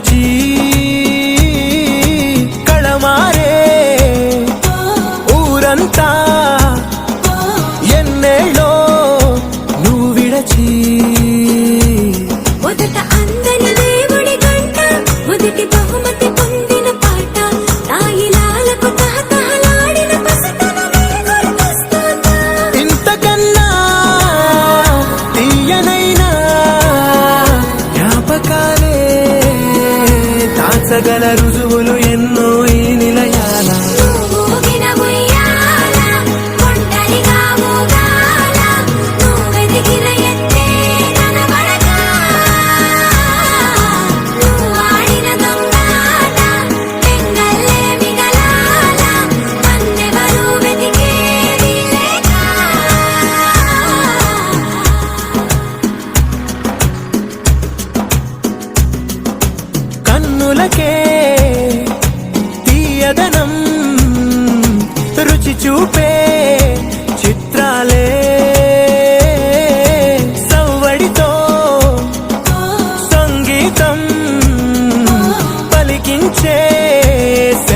奇迹。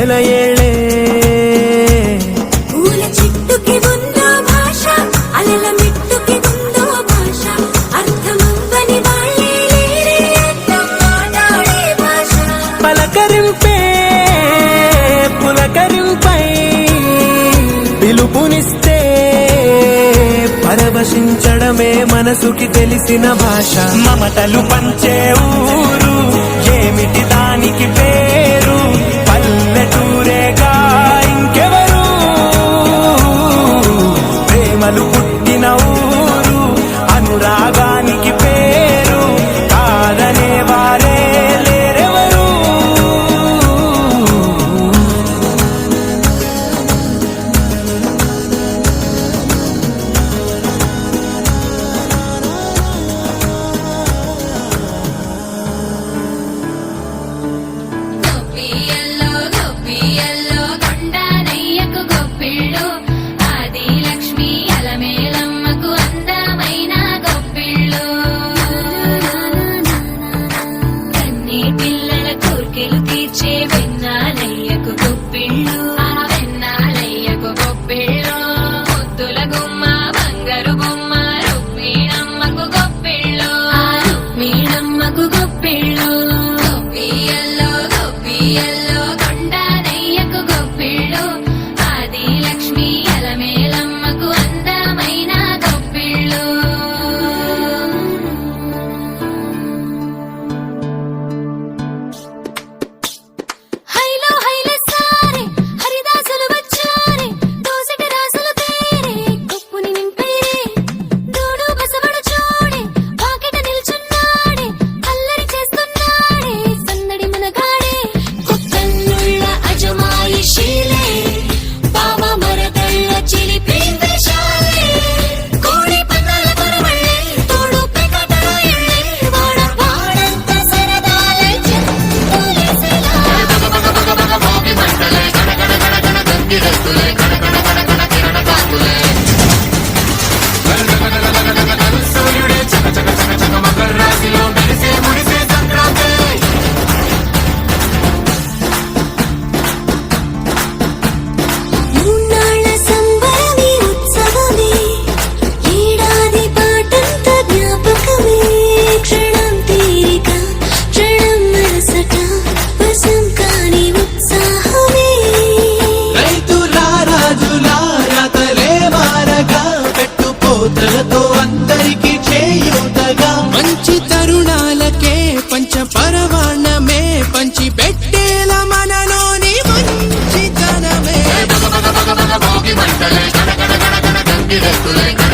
నెల ఏళే పిలుపునిస్తే పరవశించడమే మనసుకి తెలిసిన భాష. మమతలు పంచేవు give it to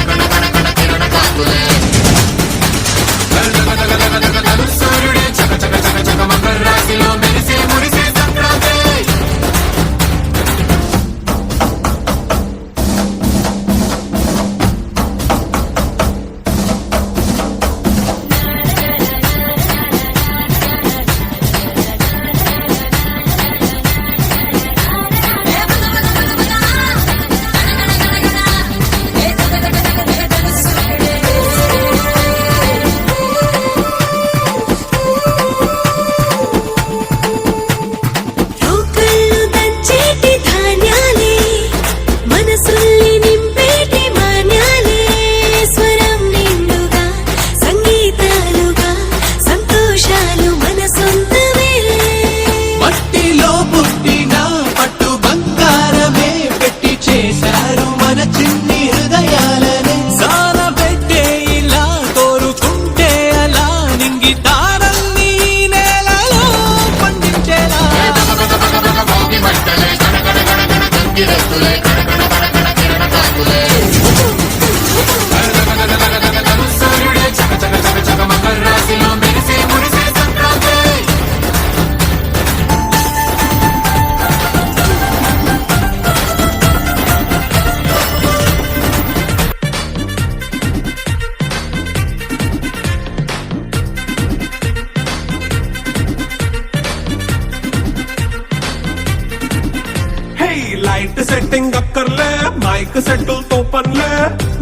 మైక్ సెట్టులతో పనులే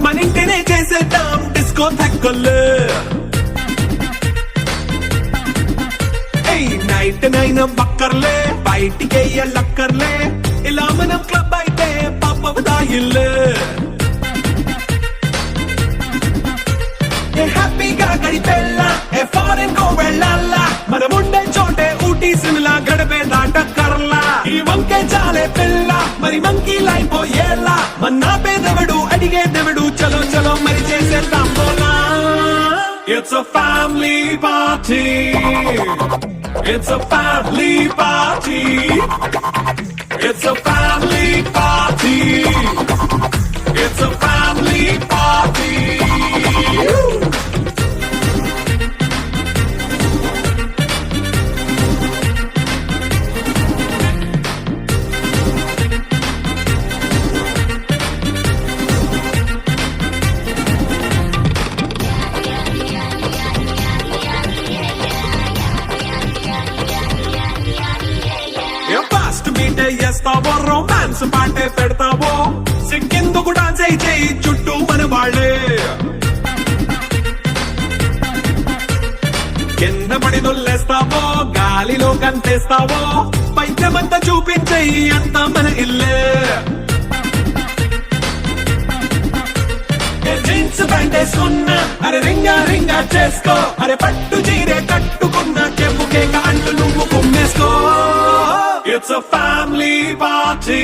మన ఇంటినే చేసేద్దాం డిస్కో థెక్కలే ఏయ్ నైట్ నైన్ బక్కర్లే బయటికి లక్కర్లే ఇలా మనం క్లబ్ అయితే పాపదాయిల్లే ఏ కర్లా చాలే పిల్ల మరి మంకీ లైన్ పోయేలా. మన్నా పేదవడు అడిగేదెవడు చలో చలో మరి చేసేద్దాం పోలా it's a family party it's a family party it's a family party గాలిలో కంటేస్తావో పైద్యమంతా చూపించేయి అంతా మన ఇల్లే. ఏ జీన్స్ ప్యాంట్ వేసుకున్నా అరే రింగా రింగా చేసుకో. అరే పట్టు చీరే కట్టుకున్నా చెప్పు కేక అంటూ నువ్వు కుమ్మేసుకో. It's a family party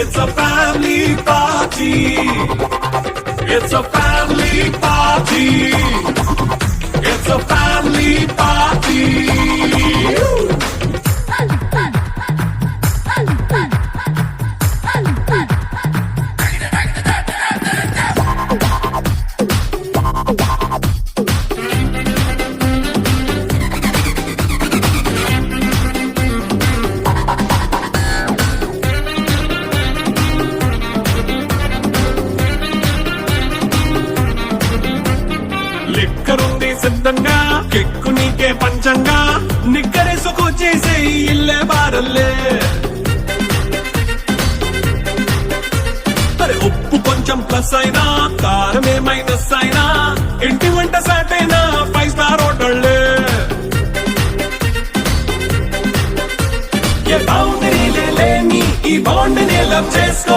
it's a family party it's a family party it's a family party సిద్ధంగా కెక్కు నీకే పంచంగా నిక్కరేసుకొచ్చేసే ఇల్లే బారల్లే. అరే ఉప్పు కొంచెం ప్లస్ అయినా కారమే మైనస్ అయినా ఇంటి వంట సాటైనా ఫైవ్ స్టార్ హోటళ్ళే. ఈ బాండ్ నీ లవ్ చేసుకో.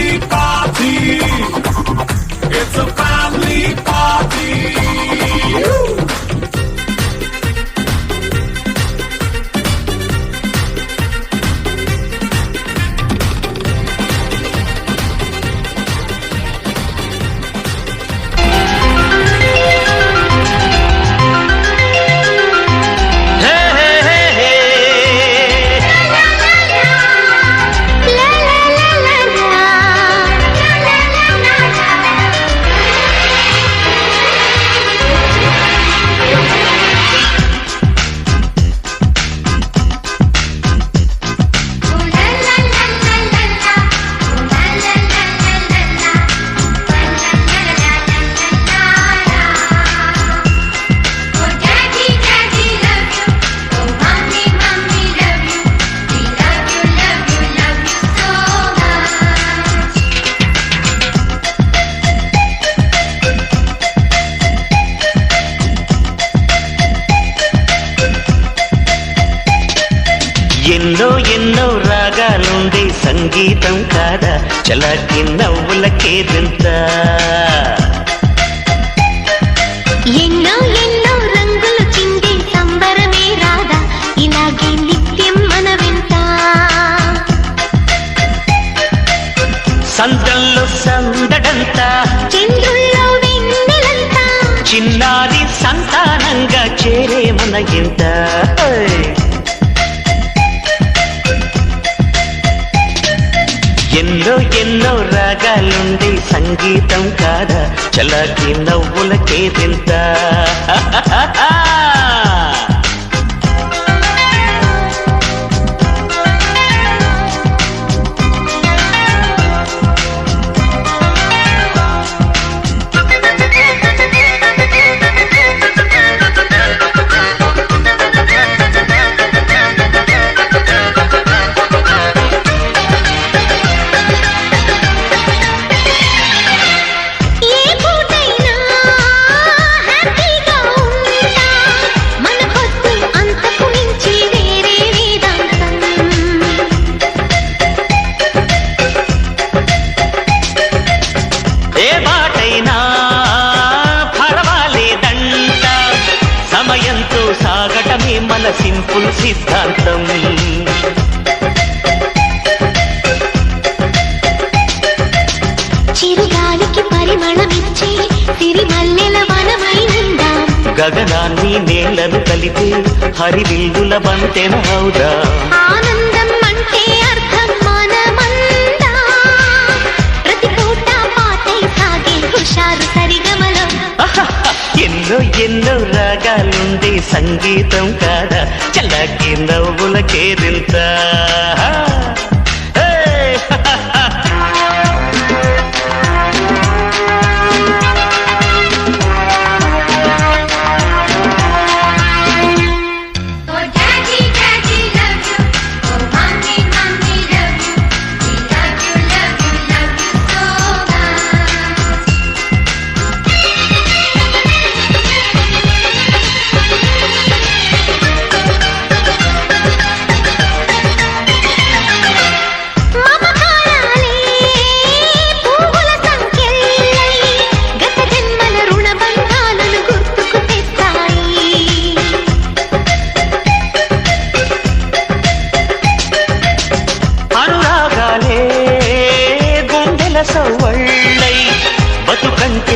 సంగీతం కాదా? చలాకి నవ్వులకేదంత ఎన్నో ఎన్నో రంగులు చిందే సంబరమే రాదా ఇలాగే నిత్యం మన వింత సంతంలో సందడంతా. చంద్రుల్లో వెన్నెలంతా. చిన్నారి సంతానంగా చేరే మన ఇంత సంగీతం కాదా? చలాకి నవ్వులకేదింత సాగటమే హరివిల్లుల బంతెన అవుదా ఆనందం అంటే అర్థం మనమందా ప్రతి పూట పాటై సాగే హుషారు సరిగమలో. ఎన్నో ఎన్నో రాగాలుండే సంగీతం కాదా? చల్లకి నవ్వుల కేరింత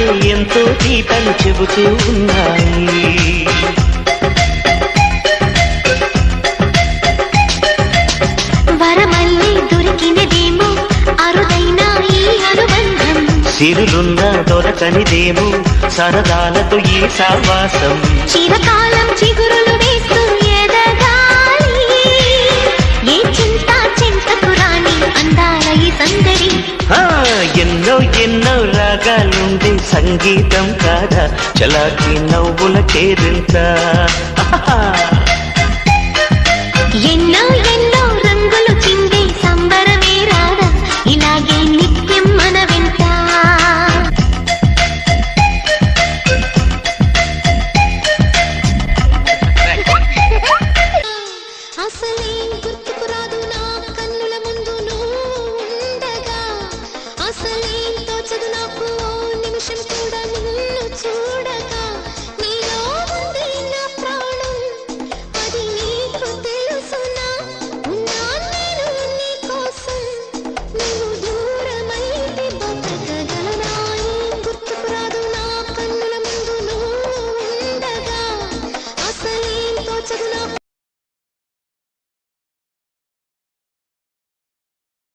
ఎంతో తీటని చెబుతూ ఉన్నాయి. వరమల్లి దొరికినదేమో అరుదైన ఈ అనుబంధం. సిరులున్న దొరకనిదేమో సరదాలతో ఈ సావాసం చిరకాలం చిగురులు రాగాలుండే సంగీతం కాదా? చలాకి నవ్వుల చేరింత ఎన్నో ఎన్నో రంగులు చిందే సంబరమే రాదా? ఇలాగే నిత్యం మన వెంట అసలే గుర్తుకు రాదు నా కన్నుల ముందు నువ్వు ఉండగా. అసలే